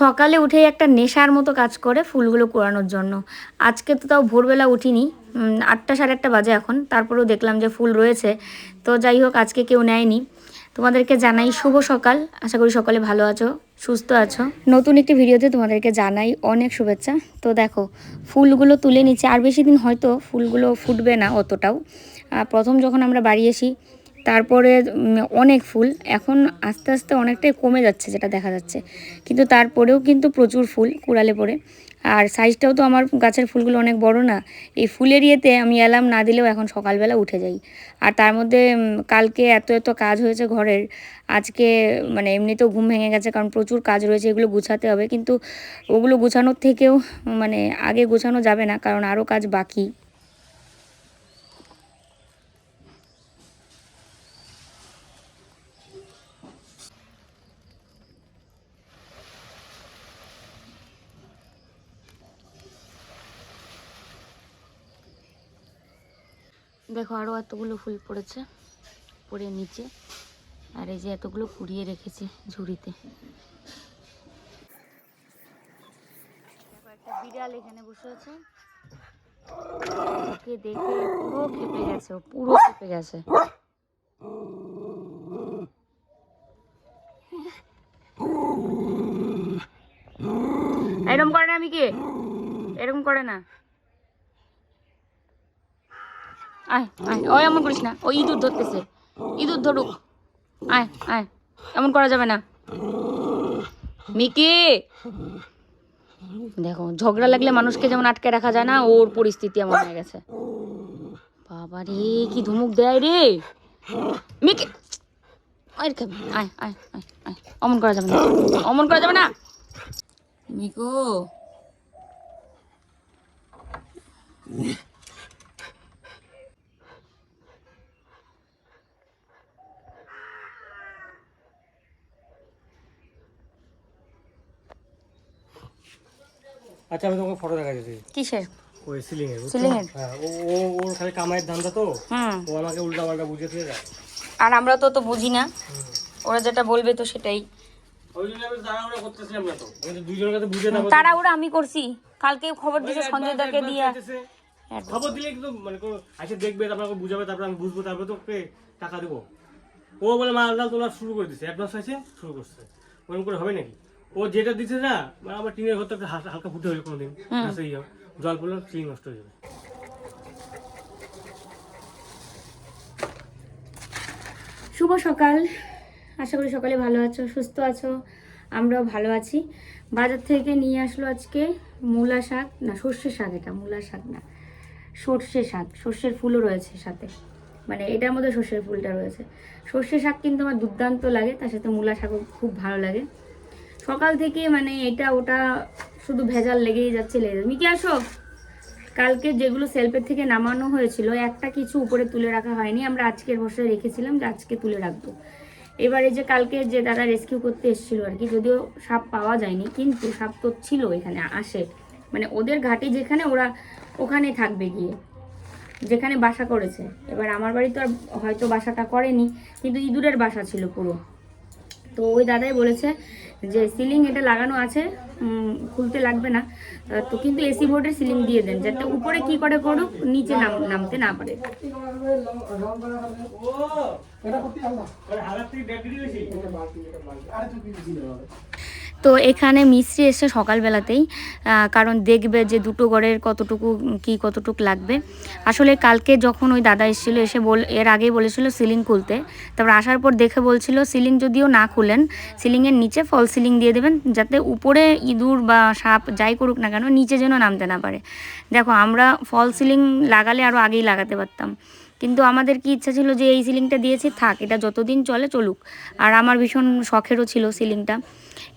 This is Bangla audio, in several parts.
সকালে উঠে একটা নেশার মতো কাজ করে ফুলগুলো কুড়ানোর জন্য। আজকে তো তাও ভোরবেলা উঠিনি আটটা সাড়ে আটটা বাজে এখন, তারপরেও দেখলাম যে ফুল রয়েছে। তো যাই হোক, আজকে কেউ নেয়নি। তোমাদেরকে জানাই শুভ সকাল, আশা করি সকালে ভালো আছো, সুস্থ আছো। নতুন একটি ভিডিওতে তোমাদেরকে জানাই অনেক শুভেচ্ছা। তো দেখো, ফুলগুলো তুলে নিচ্ছে, আর বেশি দিন হয়তো ফুলগুলো ফুটবে না অতটাও। প্রথম যখন আমরা বাড়ি আসি তারপরে অনেক ফুল। এখন আস্তে আস্তে অনেকটাই কমে যাচ্ছে যেটা দেখা যাচ্ছে। কিন্তু তারপরেও কিন্তু প্রচুর ফুল কুড়ালে পরে আর সাইজটাও তো আমার গাছের ফুলগুলো অনেক বড় না। এই ফুলের ইয়েতে আমি অ্যালার্ম না দিলেও এখন সকালবেলা উঠে যাই। আর তার মধ্যে কালকে এত এত কাজ হয়েছে ঘরের। আজকে মানে এমনিতেও ঘুম ভেঙে গেছে কারণ প্রচুর কাজ রয়েছে, এগুলো গুছাতে হবে। কিন্তু ওগুলো গুছানোর থেকেও মানে আগে গোছানো যাবে না কারণ আরও কাজ বাকি। দেখো আরও এতগুলো ফুল পড়েছে, পড়ে নিচে। আর এই যে এতগুলো কুড়িয়ে রেখেছি ঝুড়িতে। বিড়াল এখানে বসে আছে। ওকে দেখে পুরো খেপে গেছে, ও পুরো খেপে গেছে। এরকম করে না আমি কি এরকম করে না। আয় আয়। ওই এমন করিস না। ও ইঁদুর ধরতেছে। ইঁদুর ধরুক। আয় আয়। এমন করা যাবে না। মিকি! দেখো, ঝগড়া লাগলে মানুষকে যেমন আটকে রাখা যায় না, ওর পরিস্থিতি এমন হয়ে গেছে। বাবা রে, কি ধুমুক দেয় রে! মিকি! আয় আয় আয় আয়। অমন করা যাবে না। অমন করা যাবে না। মিকু! আচ্ছা আমি তোমাকে ফটো কিসের? ওই সিলিং এর? Ceiling এর? হ্যাঁ ও ও ওর খালি কামাইয়ের ধান্দা তো। ও আমাকে উল্টা পাল্টা বুঝিয়ে দিয়ে যায়। আর আমরা তো তো বুঝি না। ওরা যেটা বলবে তো সেটাই। আমি তাড়াহুড়ো করতেছিলাম না তো। আমি তো দুইজনের কাছে বুঝে দেবো তারা ওরা আমি করছি। কালকে খবর দিছে সঞ্জয় দাকে দিয়ে। খবর দিলে কিন্তু মানে দেখবে তারপর আমাকে বুঝাবে তারপর আমি বুঝব তারপরে তো ওকে টাকা দেবো। ও বলে মাল তোলা শুরু করে দিছে। অ্যাডভান্স হয়েছে শুরু করছে। ওরকম করে হবে নাকি? ও যেটা দিছে না মানে আমার টিনের ঘরটা একটু হালকা হালকা ফুটে হয়ে কোনোদিন সেই জল পড়লে সিলিং নষ্ট হয়ে যাবে। শুভ সকাল। আশা করি সকালে ভালো আছো সুস্থ আছো আমরাও ভালো আছি। বাজার থেকে নিয়ে আসলো আজকে মূলা শাক না সর্ষে শাক এটা মূলা শাক না সর্ষে শাক সর্ষের ফুলও রয়েছে সাথে। মানে এটার মধ্যে সর্ষের ফুলটা রয়েছে। সর্ষে শাক কিন্তু আমার দুর্দান্ত লাগে তার সাথে মূলা শাকও খুব ভালো লাগে। সকাল থেকে মানে এটা ওটা শুধু ভেজাল লেগেই যাচ্ছে লেগে। মিকি, আসো। কালকে যেগুলো সেলফের থেকে নামানো হয়েছিল, একটা কিছু উপরে তুলে রাখা হয়নি। আমরা আজকের বসে রেখেছিলাম যে আজকে তুলে রাখব। এবারে যে কালকে যে দাদা রেস্কিউ করতে এসেছিল আর কি, যদিও সাপ পাওয়া যায়নি, কিন্তু সাপ তো ছিল এখানে, আসে। মানে ওদের ঘাটে যেখানে, ওরা ওখানে থাকবে গিয়ে। যেখানে বাসা করেছে। এবার আমার বাড়ি তো আর হয়তো বাসাটা করেনি, কিন্তু ইঁদুরের বাসা ছিল পুরো। তো ওই দাদাই বলেছে যে সিলিং এটা লাগানো আছে উম, খুলতে লাগবে না। তো কিন্তু এসি বোর্ডের সিলিং দিয়ে দেন যাতে উপরে কি করে করুক নিচে নাম নামতে না পারে। তো এখানে মিস্ত্রি এসে সকালবেলাতেই কারণ দেখবে যে দুটো ঘরের কতটুকু কি কতটুকু লাগবে। আসলে কালকে যখন ওই দাদা এসেছিল, এসে বল, এর আগেই বলেছিল সিলিং খুলতে। তারপর আসার পর দেখে বলছিল, সিলিং যদিও না খুলেন, সিলিংয়ের নিচে ফল সিলিং দিয়ে দেবেন, যাতে উপরে ইঁদুর বা সাপ যাই করুক না কেন, নিচে যেন নামতে না পারে। দেখো, আমরা ফল সিলিং লাগালে আরও আগেই লাগাতে পারতাম। কিন্তু আমাদের কি ইচ্ছা ছিল যে এই সিলিংটা দিয়েছি, থাক, এটা যতদিন চলে চলুক। আর আমার ভীষণ শখেরও ছিল সিলিংটা।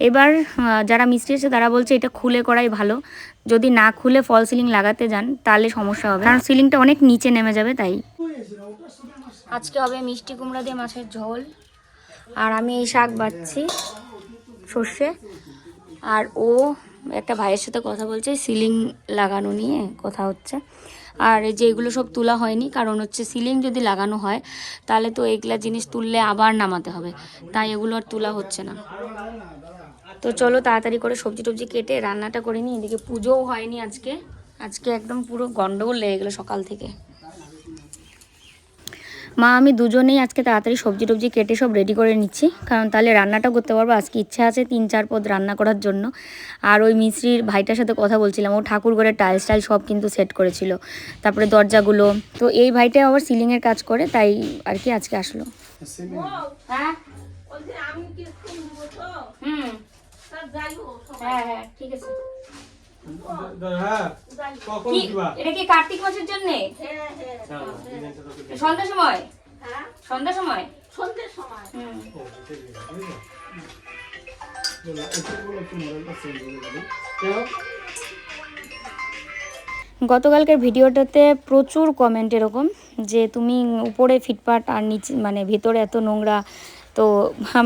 এবার যারা মিস্ত্রি আছে তারা বলছে এটা খুলে করাই ভালো। যদি না খুলে ফল সিলিং লাগাতে যান, তাহলে সমস্যা হবে। কারণ সিলিংটা অনেক নিচে নেমে যাবে, তাই। আজকে হবে মিষ্টি কুমড়া দিয়ে মাছের ঝোল। আর আমি এই শাক বাচ্ছি সর্ষে। আর ও একটা ভাইয়ের সাথে কথা বলছে, সিলিং লাগানো নিয়ে, কথা হচ্ছে। আর এই যে এগুলো সব তোলা হয়নি, কারণ হচ্ছে সিলিং যদি লাগানো হয়, তাহলে তো এগুলা জিনিস তুললে আবার নামাতে হবে। তাই এগুলো আর তোলা হচ্ছে না। তো চলো তাড়াতাড়ি করে সবজি টবজি কেটে রান্নাটা করে নিই, এদিকে পুজোও হয়নি আজকে। আজকে একদম পুরো গন্ডগোল লেগে গেলো সকাল থেকে। মা আমি দুজনেই আজকে তাড়াতাড়ি সবজি টবজি কেটে সব রেডি করে নিচ্ছি। কারণ তাহলে রান্নাটা করতে পারব। আজকে ইচ্ছা আছে তিন চার পদ রান্না করার জন্য। আর ওই মিস্ত্রির ভাইটার সাথে কথা বলছিলাম। ও ঠাকুর টাইলস টাইল সব কিন্তু সেট করেছিল। তারপরে দরজাগুলো। তো এই ভাইটা আবার সিলিংয়ের কাজ করে তাই আর কি আজকে আসলো। হ্যাঁ? হুম। হ্যাঁ হ্যাঁ ঠিক আছে। গতকালকের ভিডিওটাতে প্রচুর কমেন্ট এরকম যে তুমি উপরে ফিটপাট আর নিচে মানে ভেতরে এত নোংরা। তো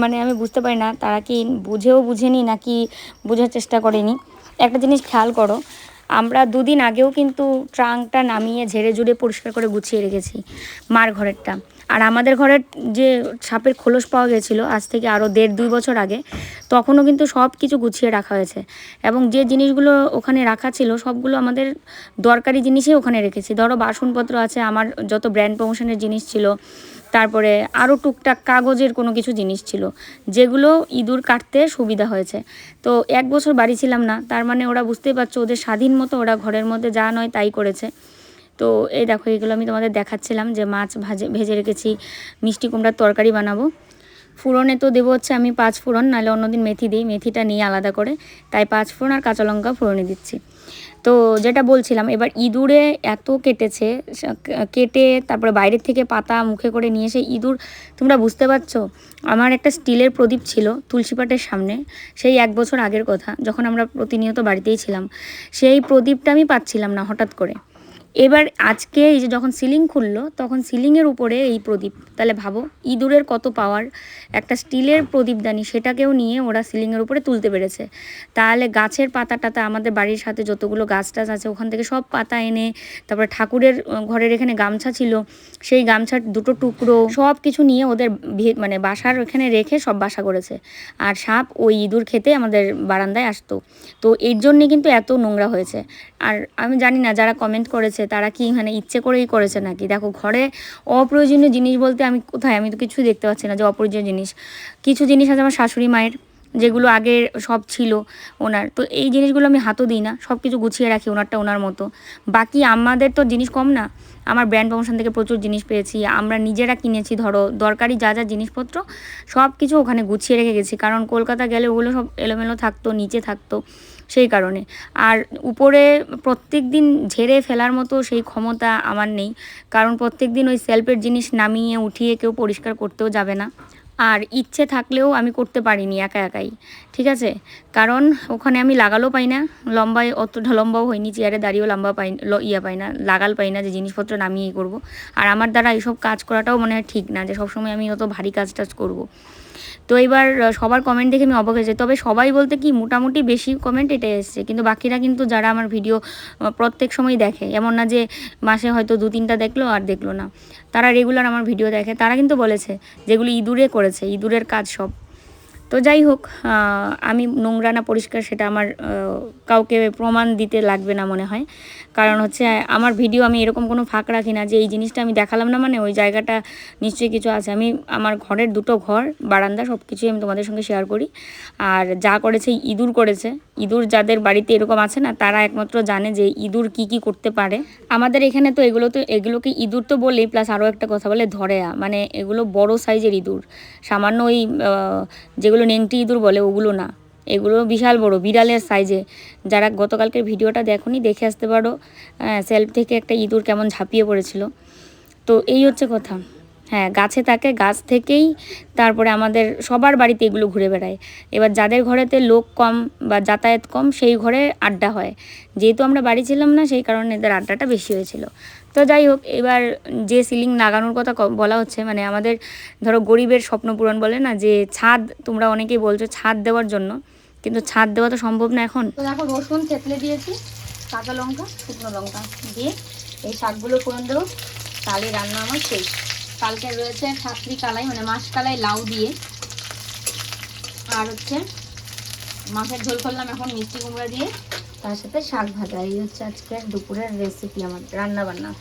মানে আমি বুঝতে পারি না, তারা কি বুঝেও বুঝেনি নাকি বোঝার চেষ্টা করেনি। একটা জিনিস খেয়াল করো, আমরা দুদিন আগেও কিন্তু ট্রাঙ্কটা নামিয়ে ঝেড়ে ঝুড়ে পরিষ্কার করে গুছিয়ে রেখেছি মার ঘরেরটা। আর আমাদের ঘরের যে সাপের খোলস পাওয়া গেছিল আজ থেকে আরও দেড় দুই বছর আগে, তখনও কিন্তু সব কিছু গুছিয়ে রাখা হয়েছে। এবং যে জিনিসগুলো ওখানে রাখা ছিল সবগুলো আমাদের দরকারি জিনিসই ওখানে রেখেছি। ধরো বাসনপত্র আছে, আমার যত ব্র্যান্ড প্রমোশনের জিনিস ছিল তারপরে আরও টুকটাক কাগজের কোনো কিছু জিনিস ছিল, যেগুলো ইঁদুর কাটতে সুবিধা হয়েছে। তো এক বছর বাড়ি ছিলাম না, তার মানে ওরা বুঝতেই পারছ, ওদের স্বাধীন মতো ওরা ঘরের মধ্যে যা নয় তাই করেছে। তো এই দেখো, এগুলো আমি তোমাদের দেখাচ্ছিলাম যে মাছ ভাজে, ভেজে রেখেছি, মিষ্টি কুমড়ার তরকারি বানাবো। ফুরনে তো দেবো হচ্ছে আমি পাঁচ ফুরন, নাহলে অন্যদিন মেথি দিই, মেথিটা নিয়ে আলাদা করে তাই পাঁচ ফুরন আর কাঁচা লঙ্কা ফুরনে দিচ্ছি। তো যেটা বলছিলাম, এবার ইঁদুরে এত কেটেছে কেটে তারপরে বাইরের থেকে পাতা মুখে করে নিয়ে এসে ইঁদুর, তোমরা বুঝতে পারছ? আমার একটা স্টিলের প্রদীপ ছিল তুলসীপাটের সামনে, সেই এক বছর আগের কথা, যখন আমরা প্রতিনিয়ত বাড়িতেই ছিলাম। সেই প্রদীপটা আমি পাচ্ছিলাম না হঠাৎ করে। এবার আজকে এই যে যখন সিলিং খুললো, তখন সিলিংয়ের উপরে এই প্রদীপ, তাহলে ভাবো ইঁদুরের কত পাওয়ার একটা স্টিলের প্রদীপদানি, সেটাকেও নিয়ে ওরা সিলিংয়ের উপরে তুলতে পেরেছে। তাহলে গাছের পাতা টাতা আমাদের বাড়ির সাথে যতগুলো গাছ টাছ আছে, ওখান থেকে সব পাতা এনে, তারপরে ঠাকুরের ঘরের এখানে গামছা ছিল, সেই গামছার দুটো টুকরো সব কিছু নিয়ে ওদের মানে বাসার ওখানে রেখে সব বাসা করেছে। আর সাপ ওই ইঁদুর খেতে আমাদের বারান্দায় আসতো। তো এর জন্যে কিন্তু এত নোংরা হয়েছে। আর আমি জানি না, যারা কমেন্ট করেছে তারা কি মানে ইচ্ছে করেই করেছে নাকি? দেখো, ঘরে অপ্রয়োজনীয় জিনিস বলতে আমি কোথায়? আমি তো কিছুই দেখতে পাচ্ছি না যে অপ্রয়োজনীয় জিনিস। কিছু জিনিস আছে আমার শাশুড়ি মায়ের, যেগুলো আগে সব ছিল ওনার। তো এই জিনিসগুলো আমি হাতও দিই না সব কিছু গুছিয়ে রাখি ওনারটা ওনার মতো। বাকি আমাদের তো জিনিস কম না। আমার ব্র্যান্ড প্রমোশন থেকে প্রচুর জিনিস পেয়েছি, আমরা নিজেরা কিনেছি, ধরো, দরকারি যা যা জিনিসপত্র সব কিছু ওখানে গুছিয়ে রেখে গেছি। কারণ কলকাতা গেলে ওগুলো সব এলোমেলো থাকতো, নিচে থাকতো। সেই কারণে। আর উপরে প্রত্যেক দিন ঝেড়ে ফেলার মতো সেই ক্ষমতা আমার নেই। কারণ প্রত্যেক দিন ওই সেলফের জিনিস নামিয়ে উঠিয়ে কেউ পরিষ্কার করতেও যাবে না। আর ইচ্ছে থাকলেও আমি করতে পারিনি একা একাই, ঠিক আছে? কারণ ওখানে আমি লাগালও পাই না, লম্বায় অতটা লম্বাও হয়নি চেয়ারে দাঁড়িয়েও লম্বা পাই ইয়া পাই না, লাগাল পাই না যে জিনিসপত্র নামিয়েই করব। আর আমার দ্বারা এইসব কাজ করাটাও মনে হয় ঠিক না যে সবসময় আমি অত ভারী কাজ টাজ করব। তো এবার সবার কমেন্ট দেখে আমি অবাক হয়েছি তবে সবাই বলতে কি, মোটামুটি বেশি কমেন্ট এটাই এসছে। কিন্তু বাকিরা কিন্তু যারা আমার ভিডিও প্রত্যেক সময় দেখে। এমন না যে মাসে হয়তো দু তিনটা দেখল আর দেখল না। তারা রেগুলার আমার ভিডিও দেখে। তারা কিন্তু বলেছে, যেগুলি ইঁদুরে করেছে, ইঁদুরের কাজ সব। তো যাই হোক আমি নোংরা না পরিষ্কার সেটা আমার কাউকে প্রমাণ দিতে লাগবে না মনে হয়। কারণ হচ্ছে আমার ভিডিও আমি এরকম কোনো ফাঁক রাখি না যে এই জিনিসটা আমি দেখালাম না মানে ওই জায়গাটা নিশ্চয়ই কিছু আছে। আমি আমার ঘরের দুটো ঘর বারান্দা সব কিছুই আমি তোমাদের সঙ্গে শেয়ার করি। আর যা করেছে ইঁদুর করেছে। ইঁদুর যাদের বাড়িতে এরকম আছে না তারা একমাত্র জানে যে ইঁদুর কি কি করতে পারে। আমাদের এখানে তো এগুলো তো এগুলোকে ইঁদুর তো বলেই প্লাস আরও একটা কথা বলে ধরেয়া। মানে এগুলো বড় সাইজের ইঁদুর। সামান্য ওই আহ, যেগুলো নেংটি ইঁদুর বলে, ওগুলো না। এগুলো বিশাল বড়, বিড়ালের সাইজে যারা গতকালকের ভিডিওটা দেখোনি, দেখে আসতে পারো সেলফ থেকে একটা ইঁদুর কেমন ঝাঁপিয়ে পড়েছিল। তো এই হচ্ছে কথা। হ্যাঁ গাছে থাকে, গাছ থেকেই তারপরে আমাদের সবার বাড়িতে এগুলো ঘুরে বেড়ায়। এবার যাদের ঘরেতে লোক কম বা যাতায়াত কম, সেই ঘরে আড্ডা হয়। যেহেতু আমরা বাড়ি ছিলাম না, সেই কারণে এদের আড্ডাটা বেশি হয়েছিল। তো যাই হোক, এবার যে সিলিং লাগানোর কথা বলা হচ্ছে মানে আমাদের ধরো গরিবের স্বপ্ন পূরণ বলে না, যে ছাদ তোমরা অনেকেই বলছো ছাদ দেওয়ার জন্য, কিন্তু ছাদ দেওয়া তো সম্ভব না এখন? দেখো রসুন থেতলে দিয়েছি, কাঁচা লঙ্কা, শুকনো লঙ্কা দিয়ে এই শাকগুলো ফোড়ন দেবো, তাহলে রান্না আমার শেষ। কালকে রয়েছে ঠাকরি কালাই মানে মাছ কালাই লাউ দিয়ে, আর হচ্ছে মাছের ঝোল করলাম এখন মিষ্টি কুমড়া দিয়ে। তার সাথে শাক ভাজা। এই হচ্ছে আজকে দুপুরের রেসিপি আমার রান্না বান্না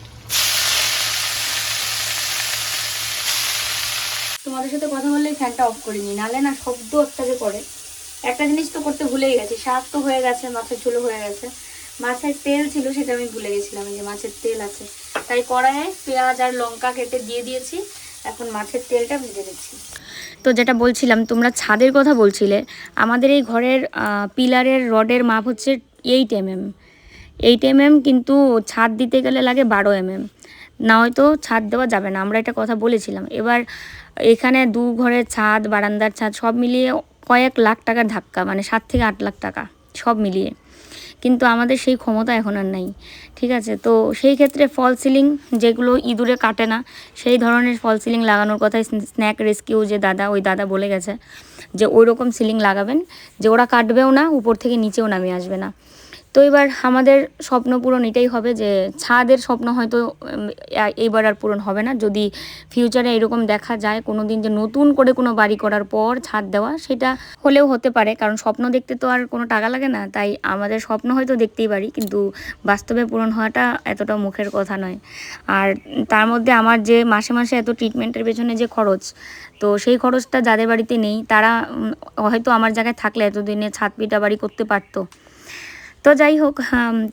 তোমাদের সাথে কথা বললেই ফ্যানটা অফ করিনি নালে না শব্দ একটা যে করে একটা জিনিস তো করতে ভুলেই গেছি, শাক তো হয়ে গেছে, মাছের ঝোলও হয়ে গেছে। মাছের তেল ছিল সেটা আমি ভুলে গেছিলাম যে মাছের তেল আছে। তাই কড়াইয়ে পেঁয়াজ আর লঙ্কা কেটে দিয়ে দিয়েছি, এখন মাছের তেলটা ভেজে দিচ্ছি তো যেটা বলছিলাম, তোমরা ছাদের কথা বলছিলে, আমাদের এই ঘরের পিলারের, রডের মাপ হচ্ছে এইট এমএম এইট এমএম কিন্তু ছাদ দিতে গেলে লাগে বারো এমএম না হয়তো ছাদ দেওয়া যাবে না, আমরা এটা কথা বলেছিলাম। এবার এখানে দু ঘরের ছাদ, বারান্দার ছাদ, সব মিলিয়ে কয়েক লাখ টাকার ধাক্কা মানে সাত থেকে আট লাখ টাকা, সব মিলিয়ে। কিন্তু আমাদের সেই ক্ষমতা এখন আর নাই, ঠিক আছে? তো সেই ক্ষেত্রে ফল সিলিং যেগুলো ইঁদুরে কাটে না, সেই ধরনের ফল সিলিং লাগানোর কথাই স্ন্যাক রেস্কিউ যে দাদা, ওই দাদা বলে গেছে যে ওই রকম সিলিং লাগাবেন যে ওরা কাটবেও না, উপর থেকে নিচেও নামিয়ে আসবে না। তো এবার আমাদের স্বপ্ন পূরণ এটাই হবে যে ছাদের স্বপ্ন হয়তো এইবার আর পূরণ হবে না। যদি ফিউচারে এরকম দেখা যায় কোনো দিন যে নতুন করে কোনো বাড়ি করার পর ছাদ দেওয়া, সেটা হলেও হতে পারে। কারণ স্বপ্ন দেখতে তো আর কোনো টাকা লাগে না, তাই আমাদের স্বপ্ন হয়তো দেখতেই পারি, কিন্তু বাস্তবে পূরণ হওয়াটা এতটা মুখের কথা নয়। আর তার মধ্যে আমার যে মাসে মাসে এত ট্রিটমেন্টের পেছনে যে খরচ, তো সেই খরচটা যাদের বাড়িতে নেই, তারা হয়তো আমার জায়গায় থাকলে এতদিনে ছাদ পিটা বাড়ি করতে পারতো। তো যাই হোক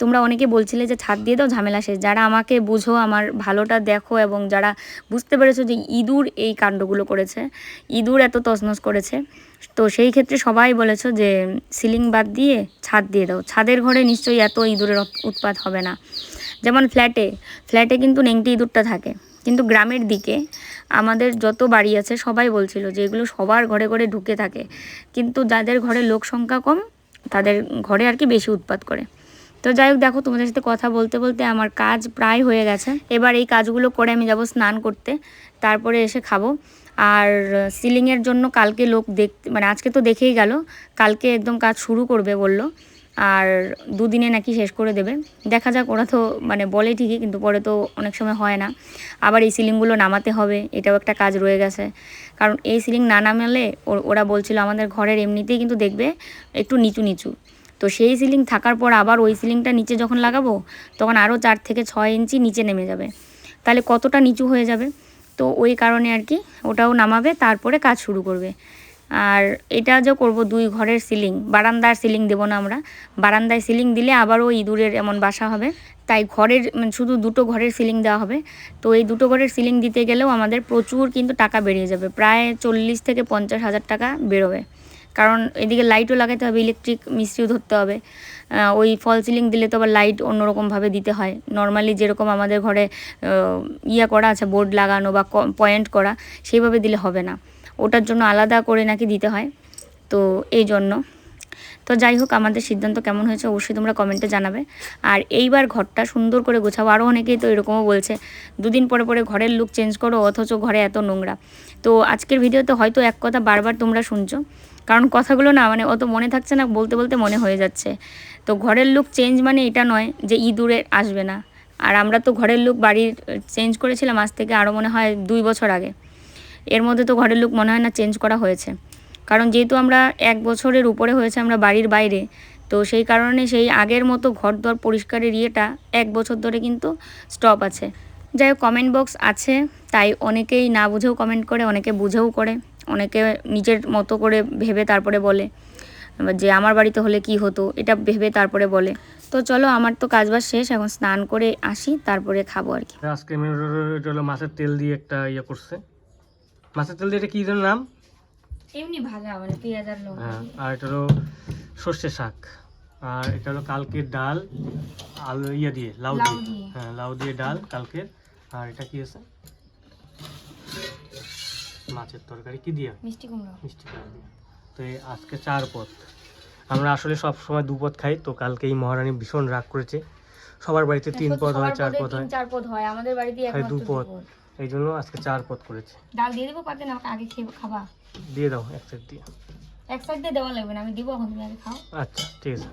তোমরা অনেকে বলছিলে যে ছাদ দিয়ে দাও, ঝামেলা শেষ। যারা আমাকে বুঝো, আমার ভালোটা দেখো এবং যারা বুঝতে পেরেছ যে ইঁদুর এই কাণ্ডগুলো করেছে, ইঁদুর এত তছনছ করেছে, তো সেই ক্ষেত্রে সবাই বলেছ যে সিলিং বাদ দিয়ে ছাদ দিয়ে দাও। ছাদের ঘরে নিশ্চয়ই এত ইঁদুরের উৎপাত হবে না। যেমন ফ্ল্যাটে ফ্ল্যাটে কিন্তু নেংটি ইঁদুরটা থাকে। কিন্তু গ্রামের দিকে আমাদের যত বাড়ি আছে, সবাই বলছিল যে এগুলো সবার ঘরে ঘরে ঢুকে থাকে। কিন্তু যাদের ঘরে লোক সংখ্যা কম তাদের ঘরে আর কি বেশি উৎপাত করে। তো যাই হোক, দেখো তোমাদের সাথে কথা বলতে বলতে আমার কাজ প্রায় হয়ে গেছে। এবার এই কাজগুলো করে আমি যাব স্নান করতে, তারপরে এসে খাব। আর সিলিংয়ের জন্য কালকে লোক দেখতে মানে আজকে তো দেখেই গেল, কালকে একদম কাজ শুরু করবে বলল। আর দুদিনে নাকি শেষ করে দেবে। দেখা যাক, ওরা তো মানে বলে ঠিকই, কিন্তু পরে তো অনেক সময় হয় না। আবার এই সিলিংগুলো নামাতে হবে, এটাও একটা কাজ রয়ে গেছে। কারণ এই সিলিং না নামালে ওরা বলছিল আমাদের ঘরের এমনিতেই কিন্তু দেখবে একটু নিচু নিচু। তো সেই সিলিং থাকার পর আবার ওই সিলিংটা নিচে যখন লাগাবো, তখন আরও চার থেকে ছয় ইঞ্চি নিচে নেমে যাবে। তাহলে কতটা নিচু হয়ে যাবে? তো ওই কারণে আর কি ওটাও নামাবে, তারপরে কাজ শুরু করবে। আর এটা যে করব দুই ঘরের সিলিং বারান্দার সিলিং দেবো না আমরা। বারান্দায় সিলিং দিলে আবারও ইঁদুরের এমন বাসা হবে। তাই ঘরের মানে শুধু দুটো ঘরের সিলিং দেওয়া হবে। তো এই দুটো ঘরের সিলিং দিতে গেলেও আমাদের প্রচুর কিন্তু টাকা বেরিয়ে যাবে। প্রায় চল্লিশ থেকে পঞ্চাশ হাজার টাকা বেরোবে। কারণ এদিকে লাইটও লাগাতে হবে ইলেকট্রিক মিস্ত্রিও ধরতে হবে। ওই ফল সিলিং দিলে তো আবার লাইট অন্যরকমভাবে দিতে হয়। নর্মালি যেরকম আমাদের ঘরে ইয়া করা আছে বোর্ড লাগানো বা পয়েন্ট করা, সেইভাবে দিলে হবে না। ওটার জন্য আলাদা করে নাকি দিতে হয়। তো এই জন্য। তো যাই হোক, আমাদের সিদ্ধান্ত কেমন হয়েছে অবশ্যই তোমরা কমেন্টে জানাবে। আর এইবার ঘরটা সুন্দর করে গোছাবো। আরও অনেকেই তো এরকমও বলছে, দুদিন পরে পরে ঘরের লুক চেঞ্জ করো, অথচ ঘরে এত নোংরা। তো আজকের ভিডিওতে হয়তো এক কথা বারবার তোমরা শুনছো। কারণ কথাগুলো না মানে অত মনে থাকছে না, বলতে বলতে মনে হয়ে যাচ্ছে। তো ঘরের লুক চেঞ্জ মানে এটা নয় যে ইঁদুরে আসবে না। আর আমরা তো ঘরের লুক বাড়ির চেঞ্জ করেছিলাম আজ থেকে আরও মনে হয় দুই বছর আগে। এর মধ্যে তো ঘরের লুক মনে হয় না চেঞ্জ করা হয়েছে। কারণ যেহেতু আমরা এক বছরের উপরে হয়েছে আমরা বাড়ির বাইরে, তো সেই কারণে সেই আগের মতো ঘর দর পরিষ্কারের ইয়েটা এক বছর ধরে কিন্তু স্টপ আছে। যাই হোক কমেন্ট বক্স আছে, তাই অনেকেই না বুঝেও কমেন্ট করে, অনেকে বুঝেও করে, অনেকে নিজের মতো করে ভেবে তারপরে বলে যে আমার বাড়িতে হলে কি হতো, এটা ভেবে তারপরে বলে। তো চলো, আমার তো কাজ কাজবাজ শেষ, এখন স্নান করে আসি, তারপরে খাব আর কি। আজকে মাছের তেল দিয়ে একটা ইয়ে করছে। মাছের তেল এটা কি যেন নাম? এমনি ভাজা মানে পেঁয়াজ আর লঙ্কা হ্যাঁ আর এটা হলো সর্ষে শাক। আর এটা হলো কালকের ডাল আলু ইয়ে দিয়ে লাউ দিয়ে। হ্যাঁ লাউ দিয়ে ডাল কালকের। আর এটা কি আছে? মাছের তরকারি কি দিয়ে? মিষ্টি কুমড়ো। মিষ্টি কুমড়া দিয়ে। তো এই আজকে চার পদ। আমরা আসলে সব সময় দু পদ খাই তো কালকে এই মহারানী ভীষণ রাগ করেছে। সবার বাড়িতে তিন পদ হয় চার পদ হয়। চার পদ হয়। আমাদের বাড়িতে খাই এই জন্য আজকে চার পদ করেছে। ডাল দিয়ে দেবো পাতে না আগে খেয়ে খাবা। দিয়ে দাও এক সাইড দিয়ে। এক সাইড দিয়ে দেওয়া লাগবে না আমি দিব এখন তুমি আগে খাও। আচ্ছা ঠিক আছে।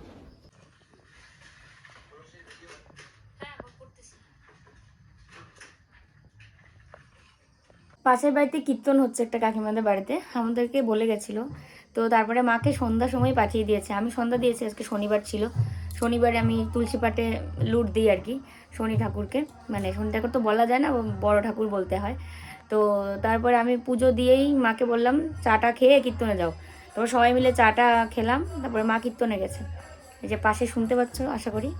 পাশের বাড়িতে কীর্তন হচ্ছে একটা কাকিমাদের বাড়িতে আমাদেরকে বলে গেছিল। তো তারপরে মাকে সন্ধ্যা সময় পাঠিয়ে দিয়েছে। আমি সন্ধ্যা দিয়েছি আজকে শনিবার ছিল। শনিবারে আমি তুলসী পাটে লুট দিই আর কি, শনি ঠাকুরকে। মানে শনি ঠাকুর তো বলা যায় না, বড় ঠাকুর বলতে হয়। তো তারপরে আমি পুজো দিয়েই মাকে বললাম, চাটা খেয়ে কীর্তনে যাও। তারপর সবাই মিলে চাটা খেলাম, তারপরে মা কীর্তনে গেছে। এই যে পাশে শুনতে পাচ্ছ, আশা করি।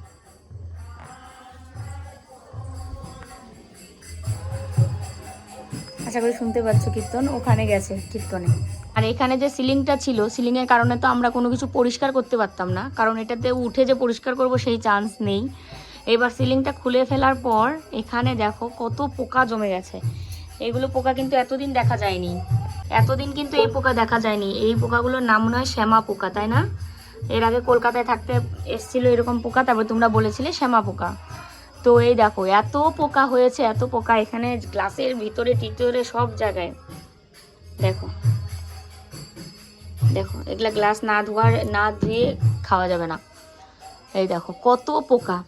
আশা করি শুনতে পাচ্ছ কীর্তন, ওখানে গেছে কীর্তনে। আর এখানে যে সিলিংটা ছিল, সিলিংয়ের কারণে তো আমরা কোনো কিছু পরিষ্কার করতে পারতাম না। কারণ এটাতে উঠে যে পরিষ্কার করব সেই চান্স নেই। এবার সিলিংটা খুলে ফেলার পর এখানে দেখো কত পোকা জমে গেছে। এগুলো পোকা কিন্তু এতদিন দেখা যায়নি। এতদিন কিন্তু এই পোকা দেখা যায়নি। এই পোকাগুলোর নাম নয় শ্যামা পোকা, তাই না? এর আগে কলকাতায় থাকতে এসছিল এরকম পোকা, তারপর তোমরা বলেছিলে শ্যামা পোকা। তো এই দেখো, এত পোকা হয়েছে, এত পোকা এখানে গ্লাসের ভিতরে, টিতরে সব জায়গায়। দেখো। দেখো, এগুলা গ্লাস না ধোয়ার, না ধুয়ে খাওয়া যাবে না। এই দেখো, কত পোকা।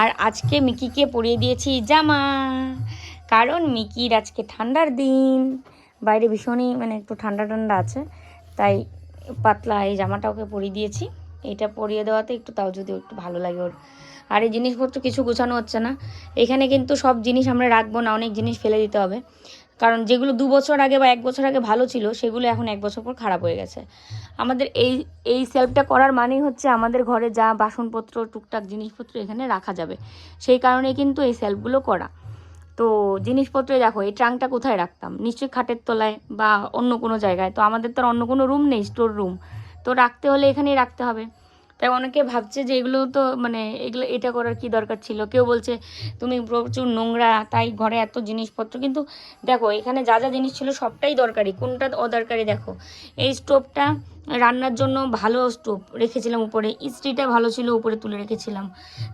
আর আজকে মিকিকে পরিয়ে দিয়েছি জামা, কারণ মিকির আজকে ঠান্ডার দিন। বাইরে ভীষণই মানে একটু ঠান্ডা ঠান্ডা আছে, তাই পাতলা এই জামাটা ওকে পরিয়ে দিয়েছি। এটা পরিয়ে দেওয়াতে একটু তাও যদি একটু ভালো লাগে ওর। আর এই জিনিসপত্র কিছু গোছানো হচ্ছে না। এখানে কিন্তু সব জিনিস আমরা রাখব না, অনেক জিনিস ফেলে দিতে হবে। কারণ যেগুলো দু বছর আগে বা এক বছর আগে ভালো ছিল, সেগুলো এখন এক বছর পর খারাপ হয়ে গেছে। আমাদের এই এই সেলফটা করার মানেই হচ্ছে আমাদের ঘরে যা বাসনপত্র, টুকটাক জিনিসপত্র এখানে রাখা যাবে। সেই কারণে কিন্তু এই সেলফগুলো করা। তো জিনিসপত্রে দেখো, এই ট্রাঙ্কটা কোথায় রাখতাম? নিশ্চয়ই খাটের তলায় বা অন্য কোনো জায়গায়। তো আমাদের তো অন্য কোনো রুম নেই স্টোর রুম তো রাখতে হলে এখানেই রাখতে হবে। তাই অনেকে ভাবছে যে এগুলো তো মানে এগুলো, এটা করার কি দরকার ছিল? কেউ বলছে, তুমি প্রচুর নোংরা, তাই ঘরে এত জিনিসপত্র। কিন্তু দেখো, এখানে যা যা জিনিস ছিল সবটাই দরকারি। কোনটা অদরকারি দেখো। এই স্টোভটা রান্নার জন্য ভালো স্টোভ রেখেছিলাম উপরে। ইস্ত্রিটা ভালো ছিল উপরে তুলে রেখেছিলাম।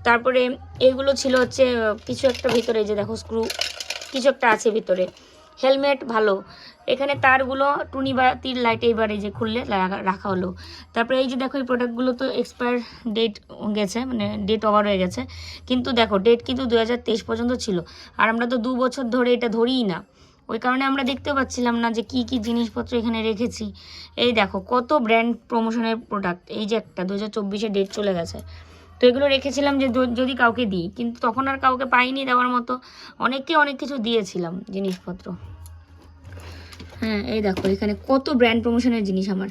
তারপরে এইগুলো ছিল হচ্ছে, কিছু একটা ভিতরে যে দেখো, স্ক্রু, কিছু একটা আছে ভিতরে। হেলমেট ভালো। এখানে তারগুলো টুনি বাতির লাইট এইবারে যে খুললে রাখা হলো। তারপরে এই যে দেখো, এই প্রোডাক্টগুলো তো এক্সপায়ার ডেট গেছে মানে ডেট ওভার হয়ে গেছে। কিন্তু দেখো ডেট কিন্তু দু হাজার তেইশ পর্যন্ত ছিল। আর আমরা তো দু বছর ধরে এটা ধরিই না। ওই কারণে আমরা দেখতেও পাচ্ছিলাম না যে কি কি জিনিসপত্র এখানে রেখেছি। এই দেখো, কত ব্র্যান্ড প্রমোশনের প্রোডাক্ট এই যে একটা দু হাজার ডেট চলে গেছে। তো এগুলো রেখেছিলাম যে, যদি কাউকে দিই, কিন্তু তখন আর কাউকে পাইনি দেওয়ার মতো। অনেককে অনেক কিছু দিয়েছিলাম জিনিসপত্র। হ্যাঁ এই দেখো, এখানে কত ব্র্যান্ড প্রমোশনের জিনিস আমার।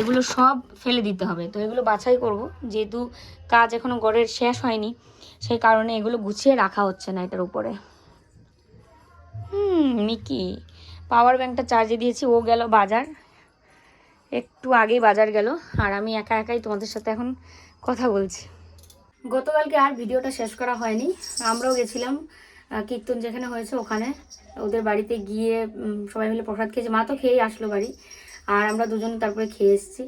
এগুলো সব ফেলে দিতে হবে। তো এগুলো বাছাই করব। যেহেতু কাজ এখনও গড়ের শেষ হয়নি, সেই কারণে এগুলো গুছিয়ে রাখা হচ্ছে না এটার উপরে। হুম, মিকি পাওয়ার ব্যাংকটা চার্জে দিয়েছি, ও গেল বাজার। একটু আগেই বাজার গেল, আর আমি একা একাই তোমাদের সাথে এখন কথা বলছি। গতকালকে আর ভিডিওটা শেষ করা হয়নি, আমরাও গেছিলাম কীর্তন যেখানে হয়েছে ওখানে। ওদের বাড়িতে গিয়ে সবাই মিলে প্রসাদ খেয়েছে। মা তো খেয়েই আসলো বাড়ি। আর আমরা দুজন তারপরে খেয়ে এসেছি।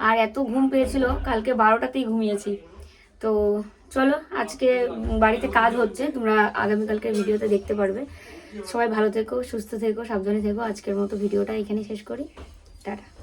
আর এত ঘুম পেয়েছিল, কালকে বারোটাতেই ঘুমিয়েছি। তো চলো, আজকে বাড়িতে কাজ হচ্ছে। তোমরা আগামীকালকে ভিডিওতে দেখতে পারবে। সবাই ভালো থেকো, সুস্থ থেকো, সাবধানে থেকো। আজকের মতো ভিডিওটা এখানে শেষ করি। টাটা।